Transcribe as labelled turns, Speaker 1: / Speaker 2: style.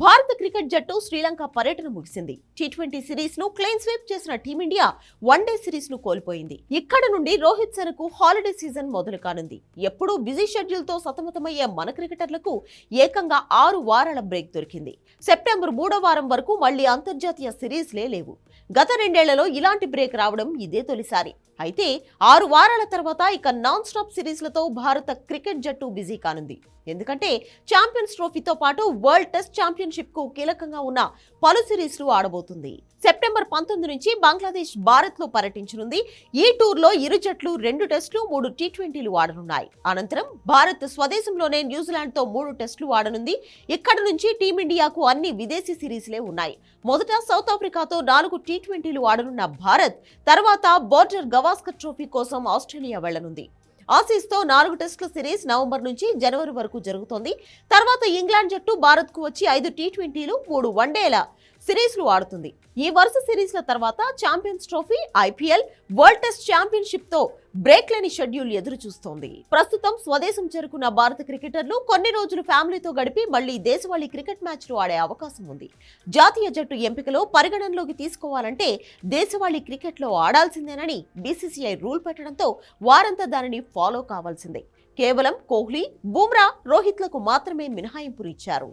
Speaker 1: భారత క్రికెట్ జట్టు శ్రీలంక పర్యటన ముగిసింది. టీ ట్వంటీ సిరీస్ను క్లీన్ స్వీప్ చేసిన టీమిండియా వన్డే సిరీస్ను కోల్పోయింది. ఇక్కడ నుండి రోహిత్ శర్మకు హాలిడే సీజన్ మొదలు కానుంది. ఎప్పుడూ బిజీ షెడ్యూల్తో సతమతమయ్యే మన క్రికెటర్లకు ఏకంగా ఆరు వారాల బ్రేక్ దొరికింది. సెప్టెంబర్ మూడో వారం వరకు మళ్ళీ అంతర్జాతీయ సిరీస్లే లేవు. గత రెండేళ్ళలో ఇలాంటి బ్రేక్ రావడం ఇదే తొలిసారి. అయితే ఆరు వారాల తర్వాత ఇక నాన్ స్టాప్ సిరీస్లతో భారత క్రికెట్ జట్టు బిజీ కానుంది. ఎందుకంటే ఛాంపియన్స్ ట్రోఫీతో పాటు వరల్డ్ టెస్ట్ ఛాంపియన్షిప్కు కీలకంగా ఉన్న పలు సిరీస్లు ఆడబోతుంది. సెప్టెంబర్ పంతొమ్మిది నుంచి బంగ్లాదేశ్ భారత్లో పర్యటించనుంది. ఈ టూర్లో ఇరు జట్లు రెండు టెస్టులు మూడు టీ ట్వంటీలు ఆడనున్నాయి. అనంతరం భారత్ స్వదేశంలోనే న్యూజిలాండ్తో మూడు టెస్టులు ఆడనుంది. ఇక్కడ నుంచి టీమిండియాకు అన్ని విదేశీ సిరీస్లే ఉన్నాయి. మొదట సౌత్ ఆఫ్రికాతో నాలుగు టీ ట్వంటీలు ఆడనున్న భారత్ తర్వాత బోర్డర్ గవాస్కర్ ట్రోఫీ కోసం ఆస్ట్రేలియా వెళ్ళనుంది ఆసీస్తో నాలుగు టెస్టుల సిరీస్ నవంబర్ నుంచి జనవరి వరకు జరుగుతోంది. తర్వాత ఇంగ్లాండ్ జట్టు భారత్కు వచ్చి ఐదు టీ ట్వంటీలు మూడు వన్డేల సిరీస్లు ఆడుతుంది. ఈ వరుస సిరీస్ల తర్వాత Champions Trophy IPL World Test ఛాంపియన్షిప్తో break లేని షెడ్యూల్ ఎదురు చూస్తోంది ప్రస్తుతం స్వదేశం చేరుకున్న భారత క్రికెటర్లు కొన్ని రోజులు ఫ్యామిలీతో గడిపి మళ్ళీ దేశవాళీ క్రికెట్ మ్యాచ్లు ఆడే అవకాశం ఉంది. జాతీయ జట్టు ఎంపికలో పరిగణనలోకి తీసుకోవాలంటే దేశవాళీ క్రికెట్లో ఆడాల్సిందేనని బీసీసీఐ రూల్ పెట్టడంతో వారంతా దానిని ఫాలో కావాల్సిందే. కేవలం కోహ్లీ బుమ్రా రోహిత్లకు మాత్రమే మినహాయింపునిచ్చారు.